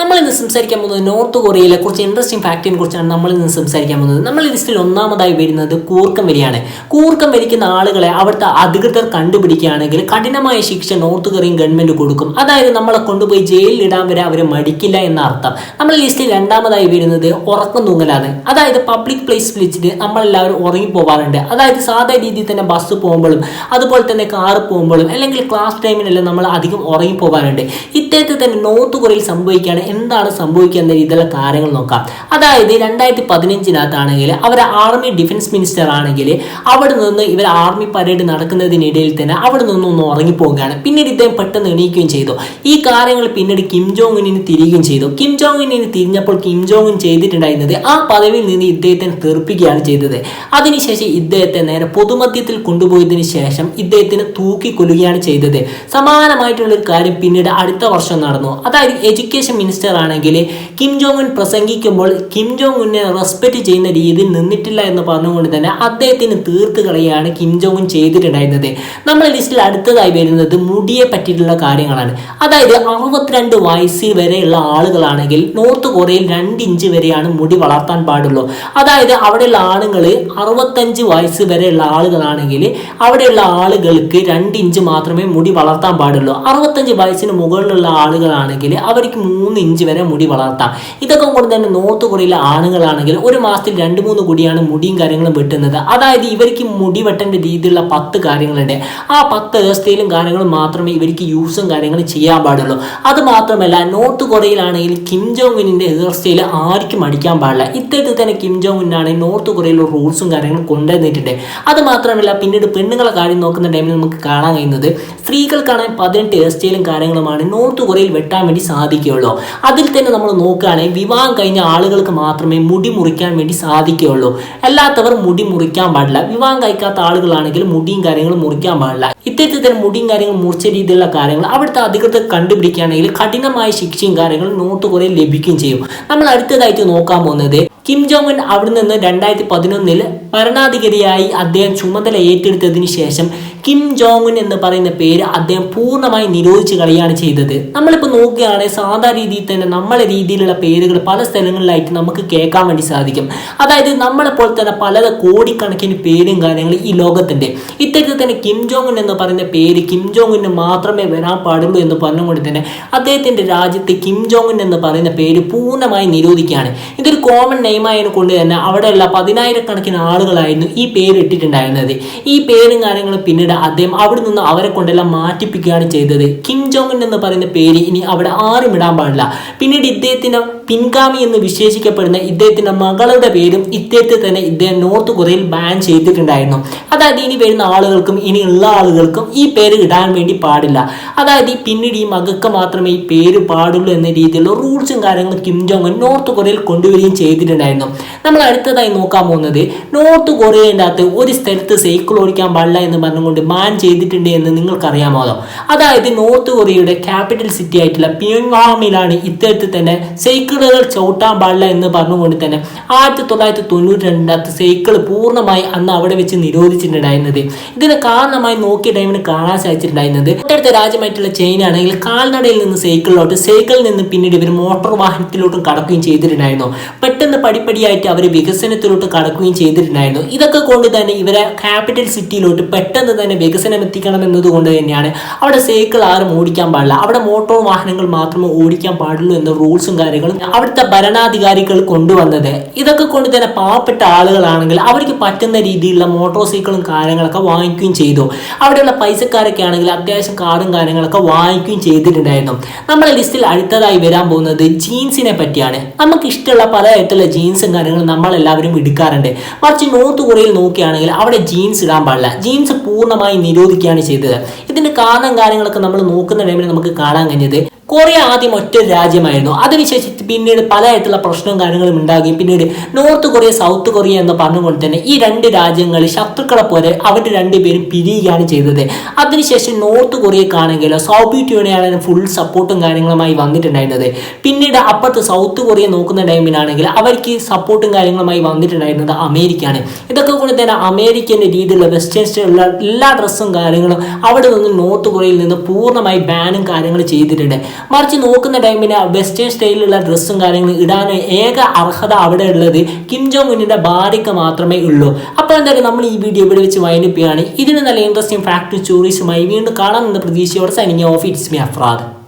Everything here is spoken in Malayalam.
നമ്മൾ ഇന്ന് സംസാരിക്കാൻ പോകുന്നത് നോർത്ത് കൊറിയയിലെ കുറച്ച് ഇൻട്രസ്റ്റിംഗ് ഫാക്ടിനെ കുറിച്ചാണ് നമ്മൾ ഇന്ന് സംസാരിക്കാൻ പോകുന്നത്. നമ്മൾ ലിസ്റ്റിൽ ഒന്നാമതായി വരുന്നത് കൂർക്കം വരിയാണ്. കൂർക്കം വരിക്കുന്ന ആളുകളെ അവിടുത്തെ അധികൃതർ കണ്ടുപിടിക്കുകയാണെങ്കിൽ കഠിനമായ ശിക്ഷ നോർത്ത് കൊറിയൻ ഗവൺമെന്റ് കൊടുക്കും. അതായത് നമ്മളെ കൊണ്ടുപോയി ജയിലിൽ ഇടാൻ വരെ അവരെ മടിക്കില്ല എന്ന അർത്ഥം നമ്മൾ ലിസ്റ്റിൽ രണ്ടാമതായി വരുന്നത് ഉറക്കം തൂങ്ങലാണ്. അതായത് പബ്ലിക് പ്ലേസ് വിളിച്ചിട്ട് നമ്മളെല്ലാവരും ഉറങ്ങിപ്പോവാറുണ്ട്. അതായത് സാധാ രീതിയിൽ തന്നെ ബസ് പോകുമ്പോഴും അതുപോലെ തന്നെ കാറ് പോകുമ്പോഴും അല്ലെങ്കിൽ ക്ലാസ് ടൈമിനെല്ലാം നമ്മൾ അധികം ഉറങ്ങിപ്പോവാറുണ്ട്. ഇത്തരത്തിൽ തന്നെ നോർത്ത് കൊറിയയിൽ സംഭവിക്കുകയാണ് എന്താണ് സംഭവിക്കുക എന്ന രീതിയിലുള്ള കാര്യങ്ങൾ നോക്കാം. അതായത് രണ്ടായിരത്തി പതിനഞ്ചിനകത്താണെങ്കിൽ അവർ ആർമി ഡിഫൻസ് മിനിസ്റ്റർ ആണെങ്കിൽ അവിടെ നിന്ന് ഇവർ ആർമി പരേഡ് നടക്കുന്നതിനിടയിൽ തന്നെ അവിടെ നിന്നൊന്ന് ഉറങ്ങിപ്പോവുകയാണ്. പിന്നീട് ഇദ്ദേഹം പെട്ടെന്ന് എണീക്കുകയും ചെയ്തു. ഈ കാര്യങ്ങൾ പിന്നീട് കിം ജോങ് ഉന്നിന് തിരികുകയും ചെയ്തു. കിം ജോങ് ഉന്നിന് തിരിഞ്ഞപ്പോൾ കിം ജോങ് ഉൻ ചെയ്തിട്ടുണ്ടായിരുന്നത് ആ പദവിയിൽ നിന്ന് ഇദ്ദേഹത്തെ തെറിപ്പിക്കുകയാണ് ചെയ്തത്. അതിനുശേഷം ഇദ്ദേഹത്തെ നേരെ പൊതുമധ്യത്തിൽ കൊണ്ടുപോയതിനു ശേഷം ഇദ്ദേഹത്തിന് തൂക്കിക്കൊല്ലുകയാണ് ചെയ്തത്. സമാനമായിട്ടുള്ള ഒരു കാര്യം പിന്നീട് അടുത്ത വർഷം നടന്നു. അതായത് എഡ്യൂക്കേഷൻ മിനിസ്റ്റർ ആണെങ്കിൽ കിം ജോങ് ഉൻ പ്രസംഗിക്കുമ്പോൾ കിം ജോങ് ഉന്നെ റെസ്പെക്ട് ചെയ്യുന്ന രീതിയിൽ നിന്നിട്ടില്ല എന്ന് പറഞ്ഞുകൊണ്ട് തന്നെ അദ്ദേഹത്തിന് തീർത്ത് കളയാണ് കിം ജോങ് ഉൻ ചെയ്തിട്ടുണ്ടായിരുന്നത്. നമ്മുടെ ലിസ്റ്റിൽ അടുത്തതായി വരുന്നത് മുടിയെ പറ്റിയിട്ടുള്ള കാര്യങ്ങളാണ്. അതായത് അറുപത്തിരണ്ട് വയസ്സിൽ വരെയുള്ള ആളുകളാണെങ്കിൽ നോർത്ത് കൊറിയയിൽ രണ്ട് ഇഞ്ച് വരെയാണ് മുടി വളർത്താൻ പാടുള്ളൂ. അതായത് അവിടെയുള്ള ആണുങ്ങൾ അറുപത്തഞ്ച് വയസ്സ് വരെയുള്ള ആളുകളാണെങ്കിൽ അവിടെയുള്ള ആളുകൾക്ക് രണ്ട് ഇഞ്ച് മാത്രമേ മുടി വളർത്താൻ പാടുള്ളൂ. അറുപത്തഞ്ച് വയസ്സിന് മുകളിലുള്ള ആളുകളാണെങ്കിൽ അവർക്ക് മൂന്ന് ഇഞ്ച് വരെ മുടി വളർത്താം. ഇതൊക്കെ കൊണ്ട് തന്നെ നോർത്ത് കൊറിയയിലെ ആണുങ്ങളാണെങ്കിൽ ഒരു മാസത്തിൽ രണ്ട് മൂന്ന് കുടിയാണ് മുടിയും കാര്യങ്ങളും വെട്ടുന്നത്. അതായത് ഇവർക്ക് മുടി വെട്ടേണ്ട രീതിയിലുള്ള പത്ത് കാര്യങ്ങളുണ്ട്. ആ പത്ത് വ്യവസ്ഥയിലും കാര്യങ്ങളും മാത്രമേ ഇവർക്ക് യൂസും കാര്യങ്ങളും ചെയ്യാൻ പാടുള്ളൂ. അത് മാത്രമല്ല നോർത്ത് കൊറിയയിലാണെങ്കിൽ കിം ജോങ് ഉന്നിന്റെ ഹെയർ ആർക്കും അടിക്കാൻ പാടില്ല. ഇത്തരത്തിൽ തന്നെ കിം ജോങ് ഉന്നാണ് നോർത്ത് കൊറിയയിലെ റൂൾസും കാര്യങ്ങളും കൊണ്ടുവന്നിട്ടുണ്ട്. അത് മാത്രമല്ല പിന്നീട് പെണ്ണുങ്ങളെ കാര്യം നോക്കുന്ന ടൈമിൽ നമുക്ക് കാണാൻ കഴിയുന്നത് സ്ത്രീകൾക്കാണെങ്കിൽ പതിനെട്ട് ഹെയർ കാര്യങ്ങളുമാണ് നോർത്ത് കൊറിയയിൽ വെട്ടാൻ വേണ്ടി സാധിക്കുകയുള്ളൂ. അതിൽ തന്നെ നമ്മൾ നോക്കുകയാണെങ്കിൽ വിവാഹം കഴിഞ്ഞ ആളുകൾക്ക് മാത്രമേ മുടി മുറിക്കാൻ വേണ്ടി സാധിക്കുകയുള്ളൂ. അല്ലാത്തവർ മുടി മുറിക്കാൻ പാടില്ല. വിവാഹം കഴിക്കാത്ത ആളുകളാണെങ്കിൽ മുടിയും കാര്യങ്ങളും മുറിക്കാൻ പാടില്ല. ഇത്തരത്തിൽ തന്നെ മുടിയും കാര്യങ്ങളും മുറിച്ച രീതിയിലുള്ള കാര്യങ്ങൾ അവിടുത്തെ അധികൃതർ കണ്ടുപിടിക്കുകയാണെങ്കിൽ കഠിനമായ ശിക്ഷയും കാര്യങ്ങളും നോട്ട് കുറെ ലഭിക്കുകയും ചെയ്യും. നമ്മൾ അടുത്തതായിട്ട് നോക്കാൻ പോകുന്നത് കിം ജോങ് അവിടെ നിന്ന് രണ്ടായിരത്തി പതിനൊന്നിൽ ഭരണാധികാരിയായി അദ്ദേഹം ചുമതല ഏറ്റെടുത്തതിന് ശേഷം കിം ജോങ് ഉൻ എന്ന് പറയുന്ന പേര് അദ്ദേഹം പൂർണമായി നിരോധിച്ച് കളയാണ് ചെയ്തത്. നമ്മളിപ്പോൾ നോക്കുകയാണെങ്കിൽ സാധാ രീതിയിൽ തന്നെ നമ്മളെ രീതിയിലുള്ള പേരുകൾ പല സ്ഥലങ്ങളിലായിട്ട് നമുക്ക് കേൾക്കാൻ വേണ്ടി സാധിക്കും. അതായത് നമ്മളെപ്പോലെ തന്നെ പല കോടിക്കണക്കിന് പേരും കാര്യങ്ങളും ഈ ലോകത്തിന്റെ. ഇത്തരത്തിൽ തന്നെ കിം ജോങ് എന്ന് പറയുന്ന പേര് കിം ജോങ്ങിന് മാത്രമേ വരാൻ പാടുള്ളൂ എന്ന് പറഞ്ഞുകൊണ്ട് തന്നെ അദ്ദേഹത്തിന്റെ രാജ്യത്തെ കിം ജോങ് എന്ന് പറയുന്ന പേര് പൂർണമായി നിരോധിക്കുകയാണ്. ഇതൊരു കോമൺ നെയിം ആയതിനെ കൊണ്ട് തന്നെ അവിടെയുള്ള പതിനായിരക്കണക്കിന് ആളുകളായിരുന്നു ഈ പേര് ഇട്ടിട്ടുണ്ടായിരുന്നത്. ഈ പേരും കാര്യങ്ങളും പിന്നീട് അദ്ദേഹം അവിടെ നിന്ന് അവരെ കൊണ്ടെല്ലാം മാറ്റിപ്പിക്കുകയാണ് ചെയ്തത്. കിം ജോങ് എന്ന് പറയുന്ന പേര് ഇനി അവിടെ ആരും ഇടാൻ പാടില്ല. പിന്നീട് ഇദ്ദേഹത്തിന്റെ പിൻഗാമി എന്ന് വിശേഷിക്കപ്പെടുന്ന ഇദ്ദേഹത്തിന്റെ മകളുടെ പേരും ഇദ്ദേഹത്തെ തന്നെ ഇദ്ദേഹം നോർത്ത് കൊറിയയിൽ ബാൻ ചെയ്തിട്ടുണ്ടായിരുന്നു. അതായത് ഇനി വരുന്ന ആളുകൾക്കും ഇനിയുള്ള ആളുകൾക്കും ഈ പേര് ഇടാൻ വേണ്ടി പാടില്ല. അതായത് പിന്നീട് ഈ മകൾക്ക് മാത്രമേ ഈ പേര് പാടുള്ളൂ എന്ന രീതിയിലുള്ള റൂൾസും കാര്യങ്ങളും കിം ജോങ് നോർത്ത് കൊറിയയിൽ കൊണ്ടുവരികയും ചെയ്തിട്ടുണ്ടായിരുന്നു. നമ്മൾ അടുത്തതായി നോക്കാൻ പോകുന്നത് നോർത്ത് കൊറിയന്റെ അകത്ത് ഒരു സ്ഥലത്ത് സൈക്കിൾ ഓടിക്കാൻ പാടില്ല എന്ന് പറഞ്ഞുകൊണ്ട് ബാൻ ചെയ്തിട്ടുണ്ട് എന്ന് നിങ്ങൾക്കറിയാമോ അതായത് നോർത്ത് കൊറിയയുടെ ക്യാപിറ്റൽ സിറ്റി ആയിട്ടുള്ള പിയോങ്വാമിലാണ് ഇത്തരത്തിൽ തന്നെ സൈക്കിളുകൾ ചവിട്ടാൻ പാടില്ല എന്ന് പറഞ്ഞുകൊണ്ട് തന്നെ ആയിരത്തി തൊള്ളായിരത്തി തൊണ്ണൂറ്റി രണ്ടിനകത്ത് സൈക്കിൾ പൂർണമായി അന്ന് അവിടെ വെച്ച് നിരോധിച്ചിട്ടുണ്ടായിരുന്നത്. ഇതിന് കാരണമായി നോക്കിയ ടൈമിന് കാണാൻ സാധിച്ചിട്ടുണ്ടായിരുന്നത്. തൊട്ടടുത്ത രാജ്യമായിട്ടുള്ള ചൈന ആണെങ്കിൽ കാൽനടയിൽ നിന്ന് സൈക്കിളിലോട്ട് സൈക്കിളിൽ നിന്ന് പിന്നീട് ഇവർ മോട്ടോർ വാഹനത്തിലോട്ടും കടക്കുകയും ചെയ്തിട്ടുണ്ടായിരുന്നു. പെട്ടെന്ന് പടിപ്പടിയായിട്ട് അവർ വികസനത്തിലോട്ട് കടക്കുകയും ചെയ്തിട്ടുണ്ടായിരുന്നു. ഇതൊക്കെ കൊണ്ട് തന്നെ ഇവരെ ക്യാപിറ്റൽ സിറ്റിയിലോട്ട് പെട്ടെന്ന് തന്നെ വികസനം എത്തിക്കണം എന്നതുകൊണ്ട് തന്നെയാണ് അവിടെ സൈക്കിൾ ആരും ഓടിക്കാൻ പാടില്ല. അവിടെ മോട്ടോർ വാഹനങ്ങൾ മാത്രമേ ഓടിക്കാൻ പാടുള്ളൂ എന്ന റൂൾസും കാര്യങ്ങളും അവിടുത്തെ ഭരണാധികാരികൾ കൊണ്ടുവന്നത്. ഇതൊക്കെ കൊണ്ട് തന്നെ പാവപ്പെട്ട ആളുകളാണെങ്കിൽ അവർക്ക് പറ്റുന്ന രീതിയിലുള്ള മോട്ടോർ സൈക്കിളും കാര്യങ്ങളൊക്കെ വാങ്ങിക്കുകയും ചെയ്തു. അവിടെയുള്ള പൈസക്കാരൊക്കെ ആണെങ്കിൽ അത്യാവശ്യം കാറും കാര്യങ്ങളൊക്കെ വാങ്ങിക്കുകയും ചെയ്തിട്ടുണ്ടായിരുന്നു. നമ്മുടെ ലിസ്റ്റിൽ അടുത്തതായി വരാൻ പോകുന്നത് ജീൻസിനെ പറ്റിയാണ്. നമുക്ക് ഇഷ്ടമുള്ള പലതരത്തിലുള്ള ജീൻസും കാര്യങ്ങളും നമ്മളെല്ലാവരും എടുക്കാറുണ്ട്. മറിച്ച് നോർത്ത് കൊറിയയിൽ നോക്കുകയാണെങ്കിൽ അവിടെ ജീൻസ് ഇടാൻ പാടില്ല. ജീൻസ് പൂർണമായി നിരോധിക്കുകയാണ് ചെയ്തത്. ഇതിന്റെ കാരണം കാര്യങ്ങളൊക്കെ നമ്മൾ നോക്കുന്ന ടൈമിൽ നമുക്ക് കാണാൻ കഴിഞ്ഞത് കൊറിയ ആദ്യം ഒറ്റ രാജ്യമായിരുന്നു. അതിനുശേഷം പിന്നീട് പലതരത്തിലുള്ള പ്രശ്നവും കാര്യങ്ങളും ഉണ്ടാകുകയും പിന്നീട് നോർത്ത് കൊറിയ സൗത്ത് കൊറിയ എന്ന് പറഞ്ഞുകൊണ്ട് തന്നെ ഈ രണ്ട് രാജ്യങ്ങൾ ശത്രുക്കളെ പോലെ അവർ രണ്ടുപേരും പിരിയുകയാണ് ചെയ്തത്. അതിനുശേഷം നോർത്ത് കൊറിയക്കാണെങ്കിലും സോവിയറ്റ് യൂണിയനാണ് ഫുൾ സപ്പോർട്ടും കാര്യങ്ങളുമായി വന്നിട്ടുണ്ടായിരുന്നത്. പിന്നീട് അപ്പുറത്ത് സൗത്ത് കൊറിയ നോക്കുന്ന ടൈമിലാണെങ്കിൽ അവർക്ക് സപ്പോർട്ടും കാര്യങ്ങളുമായി വന്നിട്ടുണ്ടായിരുന്നത് അമേരിക്കയാണ്. ഇതൊക്കെ കൊണ്ട് തന്നെ അമേരിക്കന്റെ രീതിയിലുള്ള വെസ്റ്റേൺ സ്റ്റൈലുള്ള എല്ലാ ഡ്രസ്സും കാര്യങ്ങളും അവിടെ നിന്ന് നോർത്ത് കൊറിയയിൽ നിന്ന് പൂർണമായി ബാനും കാര്യങ്ങളും ചെയ്തിട്ടുണ്ട്. മറിച്ച് നോക്കുന്ന ടൈമിന് വെസ്റ്റേൺ സ്റ്റൈലിലുള്ള ഡ്രസ്സും കാര്യങ്ങളും ഇടാൻ ഏക അർഹത അവിടെ ഉള്ളത് കിം ജോങ് മുന്നിന്റെ ഭാര്യയ്ക്ക് മാത്രമേ ഉള്ളൂ. അപ്പോൾ എന്തായാലും നമ്മൾ ഈ വീഡിയോ ഇവിടെ വെച്ച് വൈൻഡപ്പ് ഇതിന് നല്ല ഇൻട്രസ്റ്റിംഗ് ഫാക്ട് സ്റ്റോറീസുമായി വീണ്ടും കാണാമെന്ന പ്രതീക്ഷയോടെ signing off it's me Afrad